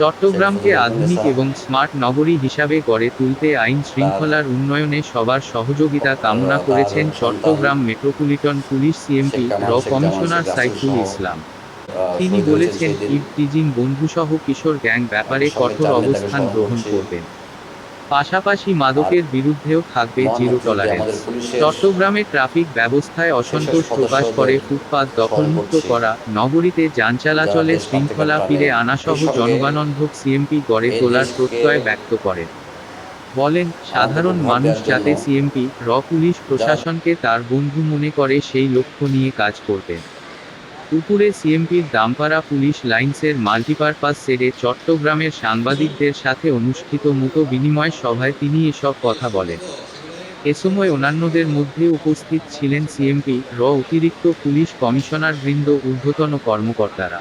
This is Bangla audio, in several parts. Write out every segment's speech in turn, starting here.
চট্টগ্রামকে আধুনিক এবং স্মার্ট নগরী হিসাবে গড়ে তুলতে আইন শৃঙ্খলার উন্নয়নে সবার সহযোগিতা কামনা করেছেন চট্টগ্রাম মেট্রোপলিটন পুলিশ সিএমপি র কমিশনার সাইফুল ইসলাম। তিনি বলেছেন ইভটিজিং বন্ধুসহ কিশোর গ্যাং ব্যাপারে কঠোর অবস্থান গ্রহণ করবেন। পাশাপাশি মাদকের বিরুদ্ধেও থাকবে জিরো টলারেন্স চট্টগ্রামে ট্রাফিক ব্যবস্থায় অসন্তোষ প্রকাশ করে ফুটপাত দখলমুক্ত করা নগরীতে যান চলাচলে শৃঙ্খলা ফিরে আনাসহ জনগণনভোগ সিএমপি গড়ে তোলার প্রত্যয় ব্যক্ত করেন বলেন সাধারণ মানুষ যাতে সিএমপি র পুলিশ প্রশাসনকে তার বন্ধু মনে করে সেই লক্ষ্য নিয়ে কাজ করবেন উপরে সিএমপির দামপাড়া পুলিশ লাইন্সের মাল্টিপারপাস সেরে চট্টগ্রামের সাংবাদিকদের সাথে অনুষ্ঠিত মতো বিনিময় সভায় তিনি এসব কথা বলেন। এ সময় অন্যান্যদের মধ্যে উপস্থিত ছিলেন সিএমপি, র অতিরিক্ত পুলিশ কমিশনার বৃন্দ ঊর্ধ্বতন কর্মকর্তারা।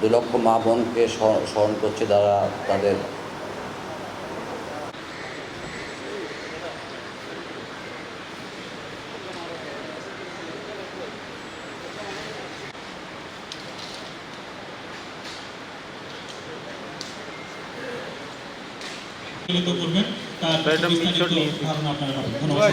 দু লক্ষ মা বোনকে স্মরণ করছে যারা তাদের করবেন। তার বিস্তারিত ধারণা আপনারা পাবেন। ধন্যবাদ।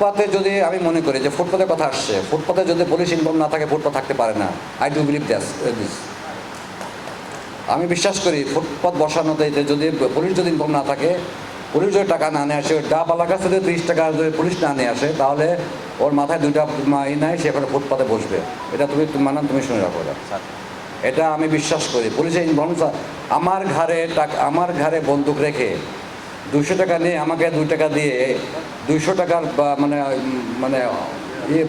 ফুটপাতে যদি আমি মনে করি যে ফুটপাতের কথা আসছে ফুটপাতে যদি পুলিশ ইনভলভ না থাকে ফুটপাত থাকতে পারে না। I do believe that's this আমি বিশ্বাস করি ফুটপাত বসানোতে যে যদি পুলিশ যদি ইনভলভ না থাকে পুলিশ যদি টাকা না নিয়ে আসে ডাবালার কাছে যদি তিরিশ টাকা যদি পুলিশ না নিয়ে আসে তাহলে ওর মাথায় দুইটা ই নাই সে এখানে ফুটপাতে বসবে। এটা তুমি তুমি মানান তুমি শুনে রাখো এটা। এটা আমি বিশ্বাস করি। পুলিশের ইনভলভ আমার ঘরে টাকা আমার ঘরে বন্দুক রেখে দুশো টাকা নিয়ে আমাকে দুই টাকা দিয়ে দুইশো টাকার মানে মানে ইয়ে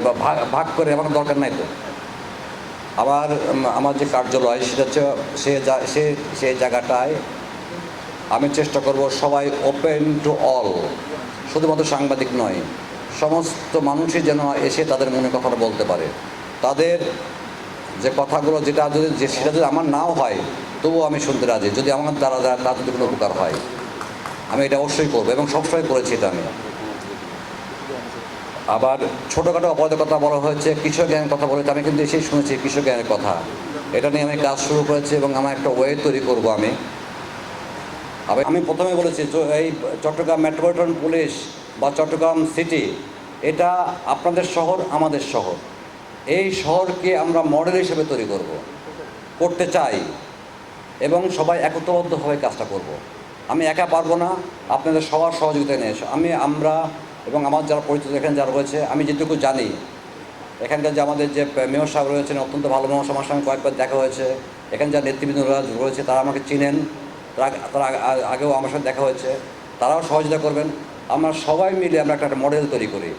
ভাগ করে আমার দরকার নাই তো। আবার আমার যে কার্যালয় সেটা হচ্ছে, সে যা- সে সেই জায়গাটায় আমি চেষ্টা করব সবাই ওপেন টু অল শুধুমাত্র সাংবাদিক নয়, সমস্ত মানুষই যেন এসে তাদের মনে কথাটা বলতে পারে। তাদের যে কথাগুলো যেটা যদি, যে সেটা যদি আমার নাও হয়, তবুও আমি শুনতে রাজি। যদি আমার দ্বারা তার যদি কোনো উপকার হয়, আমি এটা অবশ্যই করব এবং সবসময় করেছি এটা আমি। আবার ছোটোখাটো অপরাধের কথা বলা হয়েছে, কৃষক জ্ঞানের কথা বলেছে আমি কিন্তু এসেই শুনেছি কৃষক জ্ঞানের কথা। এটা নিয়ে আমি কাজ শুরু করেছি এবং আমার একটা ওয়ে তৈরি করব আমি। আবার আমি প্রথমে বলেছি এই চট্টগ্রাম মেট্রোপলিটন পুলিশ বা চট্টগ্রাম সিটি, এটা আপনাদের শহর, আমাদের শহর। এই শহরকে আমরা মডেল হিসেবে তৈরি করব, করতে চাই এবং সবাই একত্রবদ্ধভাবে কাজটা করব। আমি একা পারব না, আপনাদের সবার সহযোগিতা নিয়ে আমি, আমরা এবং আমার যারা পরিচিত এখানে যারা রয়েছে, আমি যেটুকু জানি, এখানকার যে আমাদের যে মেয়র সাহেব রয়েছেন, অত্যন্ত ভালো মানুষ আমার সঙ্গে কয়েকবার দেখা হয়েছে। এখানে যারা নেতৃবৃন্দ রয়েছে তারা আমাকে চিনেন। তারা তারা আগে- আগে- আগেও আমার সাথে দেখা হয়েছে। তারাও সহযোগিতা করবেন। আমরা সবাই মিলে আমরা একটা মডেল তৈরি করি।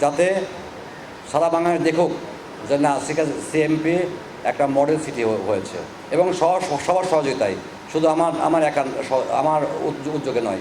যাতে সারা বাংলাদেশ দেখুক যে না সিএমপি একটা মডেল সিটি হয়েছে। এবং সবার সবার সহযোগিতায়। শুধু আমার আমার একান্ত আমার উদ্যোগে নয়।